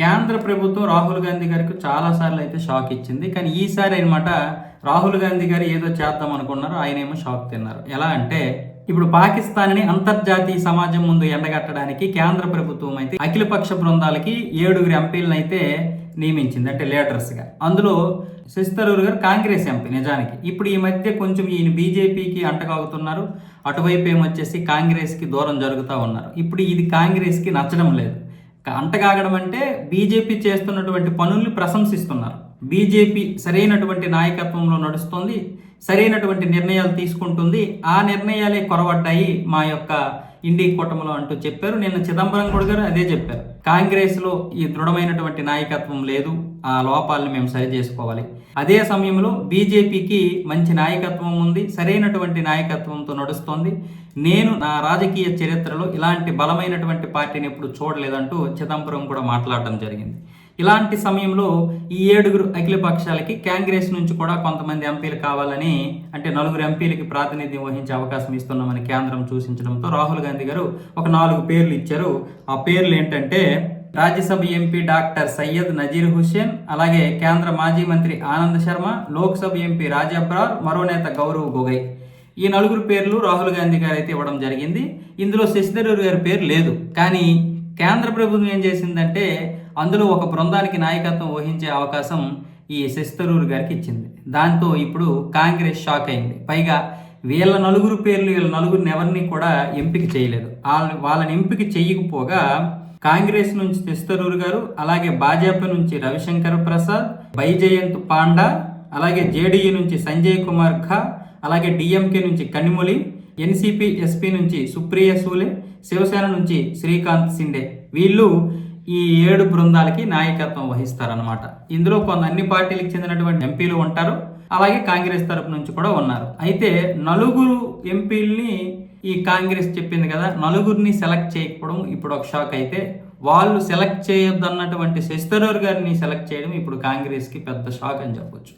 కేంద్ర ప్రభుత్వం రాహుల్ గాంధీ గారికి చాలా సార్లు అయితే షాక్ ఇచ్చింది. కానీ ఈసారి అనమాట రాహుల్ గాంధీ గారు ఏదో చేద్దాం అనుకున్నారు ఆయన ఏమో షాక్ తిన్నారు. ఎలా అంటే ఇప్పుడు పాకిస్తాన్ని అంతర్జాతీయ సమాజం ముందు ఎండగట్టడానికి కేంద్ర ప్రభుత్వం అయితే అఖిలపక్ష బృందాలకి ఏడుగురు ఎంపీలను అయితే నియమించింది అంటే లీడర్స్గా అందులో శశి గారు కాంగ్రెస్ ఎంపీ నిజానికి. ఇప్పుడు ఈ మధ్య కొంచెం ఈయన బీజేపీకి అంటగాగుతున్నారు. అటువైపు ఏమొచ్చేసి కాంగ్రెస్కి దూరం జరుగుతూ ఉన్నారు. ఇప్పుడు ఇది కాంగ్రెస్కి నచ్చడం లేదు. అంటగాగడం అంటే బీజేపీ చేస్తున్నటువంటి పనుల్ని ప్రశంసిస్తున్నారు. బీజేపీ సరైనటువంటి నాయకత్వంలో నడుస్తుంది సరైనటువంటి నిర్ణయాలు తీసుకుంటుంది. ఆ నిర్ణయాలే కొరవడ్డాయి మా యొక్క ఇండి కూటమిలో అంటూ చెప్పారు. నిన్న చిదంబరం కూడా గారు అదే చెప్పారు. కాంగ్రెస్లో ఈ దృఢమైనటువంటి నాయకత్వం లేదు. ఆ లోపాలను మేము సరి చేసుకోవాలి. అదే సమయంలో బీజేపీకి మంచి నాయకత్వం ఉంది. సరైనటువంటి నాయకత్వంతో నడుస్తోంది. నేను నా రాజకీయ చరిత్రలో ఇలాంటి బలమైనటువంటి పార్టీని ఎప్పుడు చూడలేదంటూ చిదంబరం కూడా మాట్లాడడం జరిగింది. ఇలాంటి సమయంలో ఈ ఏడుగురు అఖిలపక్షాలకి కాంగ్రెస్ నుంచి కూడా కొంతమంది ఎంపీలు కావాలని అంటే నలుగురు ఎంపీలకి ప్రాతినిధ్యం వహించే అవకాశం ఇస్తున్నామని కేంద్రం సూచించడంతో రాహుల్ గాంధీ గారు ఒక నాలుగు పేర్లు ఇచ్చారు. ఆ పేర్లు ఏంటంటే రాజ్యసభ ఎంపీ డాక్టర్ సయ్యద్ నజీర్ హుస్సేన్ అలాగే కేంద్ర మాజీ మంత్రి ఆనంద్ శర్మ లోక్సభ ఎంపీ రాజబ్రార్ మరో నేత గౌరవ్ గొగై ఈ నలుగురు పేర్లు రాహుల్ గాంధీ గారు అయితే ఇవ్వడం జరిగింది. ఇందులో శశిధరూర్ గారి పేరు లేదు. కానీ కేంద్ర ప్రభుత్వం ఏం చేసిందంటే అందులో ఒక బృందానికి నాయకత్వం వహించే అవకాశం ఈ శశితరూర్ గారికి ఇచ్చింది. దాంతో ఇప్పుడు కాంగ్రెస్ షాక్ అయింది. పైగా వీళ్ళ నలుగురు పేర్లు వీళ్ళ నలుగురిని ఎవరిని కూడా ఎంపిక చేయలేదు. వాళ్ళ వాళ్ళని ఎంపిక చేయకపోగా కాంగ్రెస్ నుంచి శశితరూర్ గారు అలాగే భాజపా నుంచి రవిశంకర్ ప్రసాద్ బైజయంత్ పాండా అలాగే జేడీయూ నుంచి సంజయ్ కుమార్ ఖా అలాగే డిఎంకే నుంచి కనిమొలి ఎన్సిపి ఎస్పీ నుంచి సుప్రియ సూలే శివసేన నుంచి శ్రీకాంత్ సిండే. వీళ్ళు ఈ ఏడు బృందాలకి నాయకత్వం వహిస్తారనమాట ఇందులో కొంత అన్ని పార్టీలకు చెందినటువంటి ఎంపీలు ఉంటారు. అలాగే కాంగ్రెస్ తరపు నుంచి కూడా ఉన్నారు. అయితే నలుగురు ఎంపీల్ని ఈ కాంగ్రెస్ చెప్పింది కదా నలుగురిని సెలెక్ట్ చేయకపోవడం ఇప్పుడు ఒక షాక్ అయితే వాళ్ళు సెలెక్ట్ చేయొద్దన్నటువంటి శశిధరూర్ గారిని సెలెక్ట్ చేయడం ఇప్పుడు కాంగ్రెస్కి పెద్ద షాక్ అని చెప్పొచ్చు.